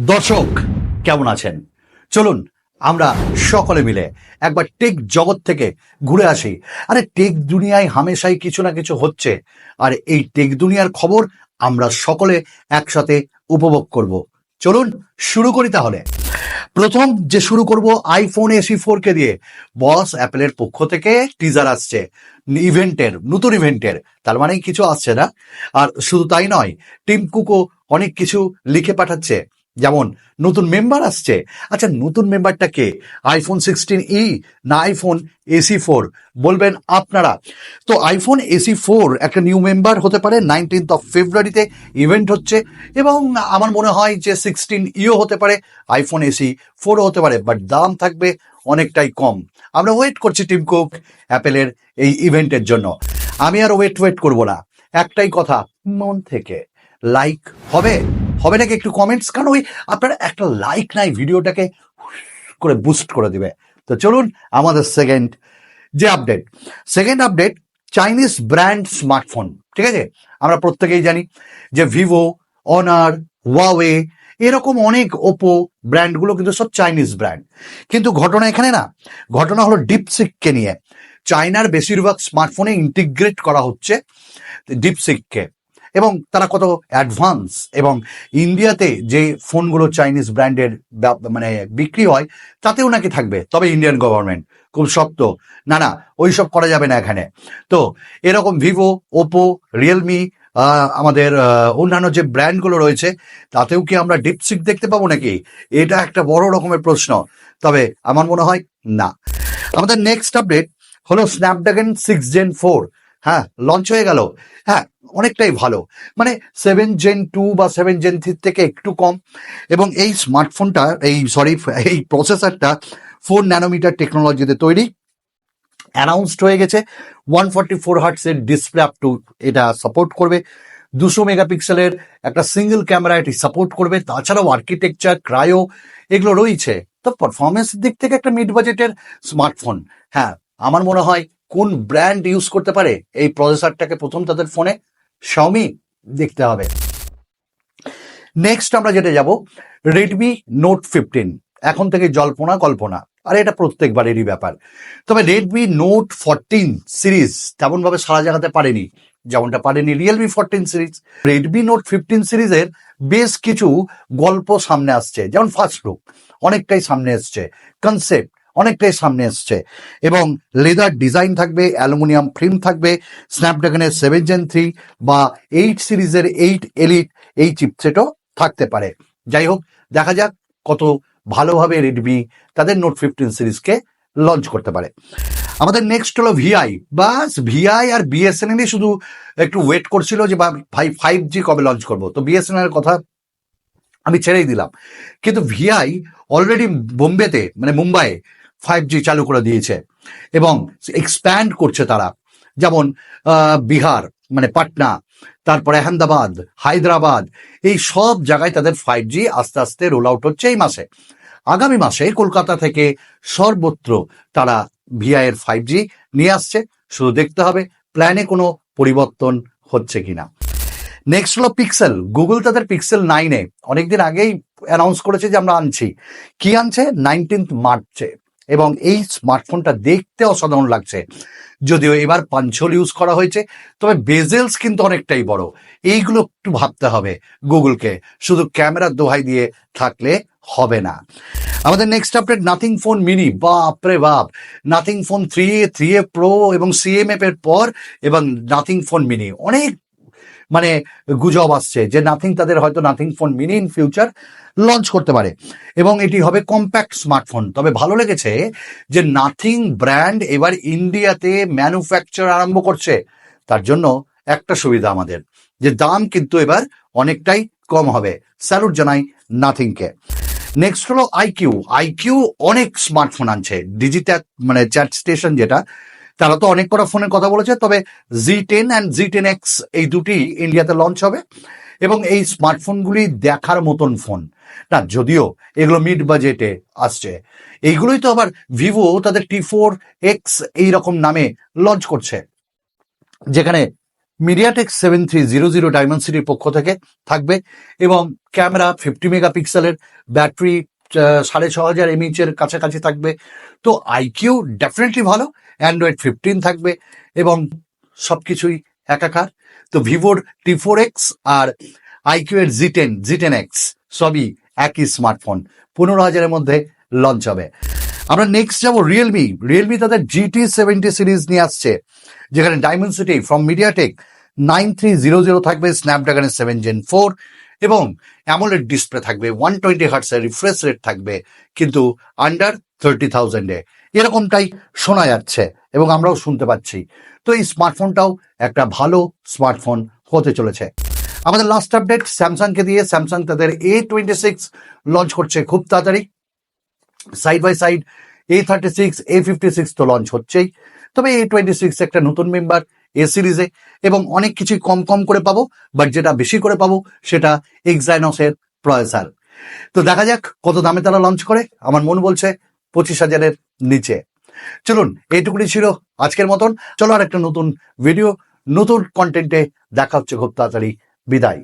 দর্শক, কেমন আছেন? চলুন, আমরা সকলে মিলে একবার টেক জগৎ থেকে ঘুরে আসি। আরে, টেক দুনিয়ায় হামেশাই কিছু না কিছু হচ্ছে। আর এই টেক দুনিয়ার খবর আমরা সকলে একসাথে উপভোগ করব। চলুন, শুরু করি তাহলে। প্রথম যে শুরু করব আইফোন এসি ফোর কে দিয়ে। বস, অ্যাপেলের পক্ষ থেকে টিজার আসছে। ইভেন্টের, নতুন ইভেন্টের। তার মানে কিছু আসছে না। আর শুধু তাই নয়, টিম কুকও অনেক কিছু লিখে পাঠাচ্ছে। যেমন নতুন মেম্বার আসছে। আচ্ছা নতুন মেম্বারটা কে? আইফোন সিক্সটিন ই না আইফোন এসি ফোর বলবেন আপনারা। তো আইফোন এসি ফোর একটা নিউ মেম্বার হতে পারে নাইনটিন্থ অফ ফেব্রুয়ারিতে ইভেন্ট হচ্ছে এবং আমার মনে হয় যে সিক্সটিন ইও হতে পারে আইফোন এসি ফোরও হতে পারে বাট দাম থাকবে অনেকটাই কম। আমরা ওয়েট করছি টিম কুক অ্যাপেলের এই ইভেন্টের জন্য। আমি আর ওয়েট ওয়েট করব না। একটাই কথা, মন থেকে। লাইক হবে। হবে নাকি একটু কমেন্টস কারণ ওই আপনার একটা লাইক নাই ভিডিওটাকে করে বুস্ট করে দিবে। তো চলুন আমাদের সেকেন্ড যে update second update Chinese brand smartphone ঠিক আছে? আমরা প্রত্যেকেই জানি যে ভিভো অনার ওয়াওয়ে এরকম অনেক ওপো ব্র্যান্ডগুলো কিন্তু সব চাইনিজ ব্র্যান্ড কিন্তু ঘটনা এখানে না, ঘটনা হলো ডিপসিককে নিয়ে। চায়নার বেশিরভাগ স্মার্টফোনে ইন্টিগ্রেট করা হচ্ছে ডিপসিককে এবং তারা কত অ্যাডভান্স এবং ইন্ডিয়াতে যে ফোনগুলো চাইনিজ ব্র্যান্ডের মানে বিক্রি হয়, তাতেও নাকি থাকবে। তবে ইন্ডিয়ান গভর্নমেন্ট খুব শক্ত। না না, ওইসব করা যাবে না এখানে। তো এরকম ভিভো ওপো রিয়েলমি আমাদের অন্যান্য যে ব্র্যান্ডগুলো রয়েছে, তাতেও কি আমরা ডিপসিক দেখতে পাবো নাকি? এটা একটা বড় রকমের প্রশ্ন। তবে আমার মনে হয় না। আমাদের নেক্সট আপডেট হলো স্ন্যাপড্রাগন সিক্স জেন ফোর হ্যাঁ লঞ্চ হয়ে গেল। হ্যাঁ অনেকটাই ভালো। মানে সেভেন জেন টু বা সেভেন জেন থ্রির থেকে একটু কম। এবং এই স্মার্টফোনটা এই সরি এই প্রসেসরটা ফোর ন্যানোমিটার টেকনোলজিতে তৈরি। অ্যানাউন্সড হয়ে গেছে। ওয়ান ফর্টি ফোর হার্টসের ডিসপ্লে আপ টু এটা সাপোর্ট করবে। দুশো মেগাপিক্সেলের একটা সিঙ্গেল ক্যামেরা এটি সাপোর্ট করবে। তাছাড়াও আর্কিটেকচার ক্রায়ো এগুলো রয়েছে। তো পারফরমেন্স দিক থেকে একটা মিড বাজেটের স্মার্টফোন হ্যাঁ আমার মনে হয় কোন ব্র্যান্ড ইউজ করতে পারে, এই প্রসেসরটাকে প্রথম তাদের ফোনে শাওমি দেখতে হবে। নেক্সট আমরা যেটা যাব রেডমি নোট ফিফটিন এখন থেকে জল্পনা কল্পনা। আর এটা প্রত্যেকবারেরই ব্যাপার। তবে রেডমি নোট ফোরটিন সিরিজ তেমনভাবে সারা জাগাতে পারেনি। যেমনটা পারেনি Realme fourteen series Redmi note fifteen সিরিজের বেশ কিছু গল্প সামনে আসছে। যেমন ফার্স্ট লুক অনেকটাই সামনে এসছে। কনসেপ্ট অনেকটাই সামনে এসছে। এবং লেদার ডিজাইন থাকবে অ্যালুমিনিয়াম ফ্রেম থাকবে স্ন্যাপড্রাগনের সেভেন জেন থ্রি বা এইট সিরিজের এইট এলিট এই চিপসেটও থাকতে পারে। যাই হোক, দেখা যাক কত ভালোভাবে রেডমি তাদের নোট ফিফটিন সিরিজকে লঞ্চ করতে পারে। আমাদের নেক্সট হলো ভিআই বাস ভিআই আর বিএসএনএল শুধু একটু ওয়েট করছিল যে ভাই ফাইভ জি কবে লঞ্চ করব? তো বিএসএনএল কথা আমি ছেড়েই দিলাম। কিন্তু ভিআই অলরেডি বোম্বেতে মানে মুম্বাইয়ে ফাইভ জি চালু করে দিয়েছে এবং এক্সপ্যান্ড করছে তারা। যেমন বিহার মানে পাটনা, তারপরে আহমেদাবাদ, হায়দ্রাবাদ, এই সব জায়গায় তাদের ফাইভ জি আস্তে আস্তে রোল আউট হচ্ছে এই মাসে। আগামী মাসে কলকাতা থেকে সর্বত্র তারা ভিআইয়ের ফাইভ জি নিয়ে আসছে। শুধু দেখতে হবে প্ল্যানে কোনো পরিবর্তন হচ্ছে কিনা। নেক্সট হলো পিক্সেল গুগল তাদের পিক্সেল নাইনে অনেকদিন আগেই অ্যানাউন্স করেছে যে আমরা আনছি। কি আনছে? নাইনটিন্থ মার্চে এবং এই স্মার্টফোনটা দেখতে অসাধারণ লাগছে। যদিও এবার পাঞ্চল ইউজ করা হয়েছে, তবে বেজেলস কিন্তু অনেকটাই বড়। এইগুলো একটু ভাবতে হবে গুগলকে। শুধু ক্যামেরার দোহাই দিয়ে থাকলে হবে না। আমাদের next update Nothing phone mini বাপ রে বাপ! Nothing phone three A three A pro এবং সিএমএফ এর পর, এবং নাথিং ফোন মিনি অনেক মানে গুজব আসছে যে নাথিং তাদের হয়তো Nothing phone mini in future launch করতে পারে। এবং এটি হবে কম্প্যাক্ট স্মার্টফোন তবে ভালো লেগেছে যে নাথিং ব্র্যান্ড এবার ইন্ডিয়াতে ম্যানুফ্যাকচার আরম্ভ করছে। তার জন্য একটা সুবিধা আমাদের, যে দাম কিন্তু এবার অনেকটাই কম হবে। স্যালুট জানাই নাথিংকে নেক্সট হলো আইকিউ আইকিউ অনেক স্মার্টফোন আনছে। ডিজিটাল মানে চ্যাট স্টেশন যেটা তারা তো অনেক কটা ফোনের কথা বলেছে, তবে G ten and G ten X এই দুটি ইন্ডিয়াতে লঞ্চ হবে এবং এই স্মার্টফোনগুলি দেখার মতন ফোন না, যদিও এগুলো মিড বাজেটে আসছে। এইগুলোই তো আবার ভিভো তাদের টি ফোর এক্স এইরকম নামে লঞ্চ করছে। যেখানে MediaTek seven three zero zero diamond সিটির পক্ষ থেকে থাকবে এবং ক্যামেরা ফিফটি মেগাপিক্সেলের ব্যাটারি সাড়ে ছ হাজার এমএইচ এর কাছাকাছি থাকবে। তো আইকিউ ডেফিনেটলি ভালো অ্যান্ড্রয়েড ফিফটিন থাকবে এবং সবকিছুই একাকার। তো ভিভোর টি ফোর এক্স আর আইকিউ এর G ten G ten X সবই একই স্মার্টফোন পনেরো হাজারের মধ্যে লঞ্চ হবে। আমরা নেক্সট যাব রিয়েলমি রিয়েলমি তাদের জিটি সেভেন্টি সিরিজ নিয়ে আসছে, যেখানে diamond city from MediaTek nine three zero zero থাকবে স্ন্যাপড্রাগনের সেভেন জেন ফোর এবং অ্যামোলেড ডিসপ্লে থাকবে ওয়ান টোয়েন্টি হার্টসের রিফ্রেশ রেট থাকবে, কিন্তু আন্ডার থার্টি থাউজেন্ডে এরকমটাই শোনা যাচ্ছে এবং আমরাও শুনতে পাচ্ছি। তো এই স্মার্টফোনটাও একটা ভালো স্মার্টফোন হতে চলেছে। আমাদের লাস্ট আপডেট স্যামসাংকে দিয়ে স্যামসাং তাদের এ টোয়েন্টি সিক্স লঞ্চ করছে খুব তাড়াতাড়ি। Side by side A thirty six A fifty six তো লঞ্চ হচ্ছেই। তবে এ টোয়েন্টি সিক্স একটা নতুন মেম্বার এ সিরিজে এবং অনেক কিছুই কম কম করে পাবো বাট যেটা বেশি করে পাবো সেটা এক্সাইনসের প্রয়সার তো দেখা যাক কত দামে তারা লঞ্চ করে। আমার মন বলছে পঁচিশ হাজারের নিচে। চলুন, এইটুকুনি ছিল আজকের মতন। চলো আর একটা নতুন ভিডিও নতুন কন্টেন্টে দেখা হচ্ছে। খুব তাড়াতাড়ি বিদায়।